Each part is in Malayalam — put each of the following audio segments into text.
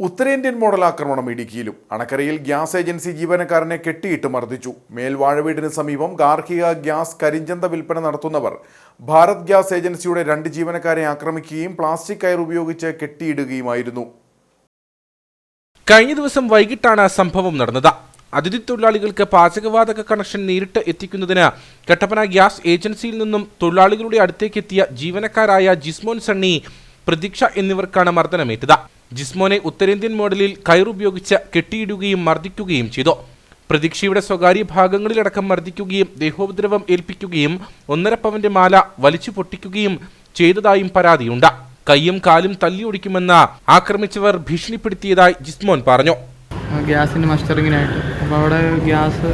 ഉത്തരേന്ത്യൻ മോഡൽ ആക്രമണം ഇടുക്കിയിലും. അണക്കരയിൽ ഗ്യാസ് ഏജൻസി ജീവനക്കാരനെ കെട്ടിയിട്ട് മർദ്ദിച്ചു. മേൽവാഴവീടിന് സമീപം ഗാർഹിക ഗ്യാസ് കരിഞ്ചന്ത വിൽപ്പന നടത്തുന്നവർ ഭാരത് ഗ്യാസ് ഏജൻസിയുടെ രണ്ട് ജീവനക്കാരെ ആക്രമിക്കുകയും പ്ലാസ്റ്റിക് കയർ ഉപയോഗിച്ച് കെട്ടിയിടുകയുമായിരുന്നു. കഴിഞ്ഞ ദിവസം വൈകിട്ടാണ് സംഭവം നടന്നത്. അതിഥി തൊഴിലാളികൾക്ക് പാചകവാതക കണക്ഷൻ നേരിട്ട് എത്തിക്കുന്നതിന് കട്ടപ്പന ഗ്യാസ് ഏജൻസിയിൽ നിന്നും തൊഴിലാളികളുടെ അടുത്തേക്ക് എത്തിയ ജീവനക്കാരായ ജിസ്മോൻ സണ്ണി പ്രതീക്ഷ എന്നിവർക്കാണ് മർദ്ദനമേറ്റത്. ജിസ്മോനെ ഉത്തരേന്ത്യൻ മോഡലിൽ കയറുപയോഗിച്ച് കെട്ടിയിടുകയും മർദ്ദിക്കുകയും ചെയ്തു. പ്രതീക്ഷയുടെ സ്വകാര്യ ഭാഗങ്ങളിലടക്കം മർദ്ദിക്കുകയും ദേഹോപദ്രവം ഏൽപ്പിക്കുകയും ഒന്നര പവന്റെ മാല വലിച്ചു പൊട്ടിക്കുകയും ചെയ്തതായും പരാതിയുണ്ട്. കൈയും കാലും തല്ലിയൊടിക്കുമെന്ന് ആക്രമിച്ചവർ ഭീഷണിപ്പെടുത്തിയതായി ജിസ്മോൻ പറഞ്ഞു. ഗ്യാസിന് മസ്റ്ററിങ്ങിനായിട്ട്. അപ്പോൾ അവിടെ ഗ്യാസ്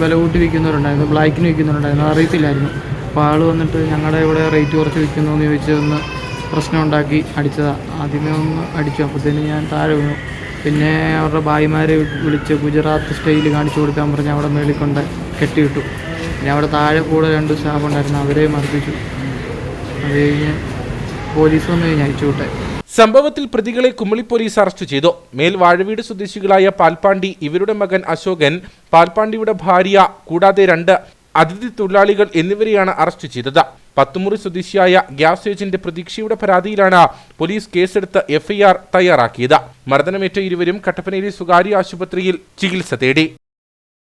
വില കൂട്ടി വിൽക്കുന്നവരുണ്ടായിരുന്നു ബ്ലാക്കിന് വിൽക്കുന്നവരുണ്ടായിരുന്നു അറിയത്തില്ലായിരുന്നു. അപ്പോൾ ആൾ വന്നിട്ട് ഞങ്ങളുടെ ഇവിടെ റേറ്റ് കുറച്ച് വിൽക്കുന്നു എന്ന് ചോദിച്ച് ഒന്ന് പ്രശ്നം ഉണ്ടാക്കി അടിച്ചതാണ് ആദ്യമേ ഒന്ന് അടിച്ചു. അപ്പോഴത്തേന് ഞാൻ താഴെ വീണു. പിന്നെ അവരുടെ ഭായിമാരെ വിളിച്ച് ഗുജറാത്ത് സ്റ്റൈൽ കാണിച്ചു കൊടുക്കാൻ പറഞ്ഞ് അവിടെ മേളിൽ കൊണ്ട് കെട്ടിയിട്ടു. പിന്നെ അവിടെ താഴെ കൂടെ രണ്ട് സ്റ്റാഫ് ഉണ്ടായിരുന്നു. അവരെ മർദ്ദിച്ചു. അത് കഴിഞ്ഞ് പോലീസ് വന്നു കഴിഞ്ഞ് അയച്ചു വിട്ടെ. സംഭവത്തിൽ പ്രതികളെ കുമ്മളി പോലീസ് അറസ്റ്റ് ചെയ്തു. മേൽ വാഴവീട് സ്വദേശികളായ പാൽപ്പാണ്ടി ഇവരുടെ മകൻ അശോകൻ പാൽപ്പാണ്ടിയുടെ ഭാര്യ കൂടാതെ രണ്ട് അതിഥി തൊഴിലാളികൾ എന്നിവരെയാണ് അറസ്റ്റ് ചെയ്തത്. പത്തുമുറി സ്വദേശിയായ ഗ്യാസ് ഏജന്റ് പ്രതീക്ഷയുടെ പരാതിയിലാണ് പോലീസ് കേസെടുത്ത് എഫ്ഐആർ തയ്യാറാക്കിയത്. മർദ്ദനമേറ്റ ഇരുവരും കട്ടപ്പനയിലെ സ്വകാര്യ ആശുപത്രിയിൽ ചികിത്സ തേടി.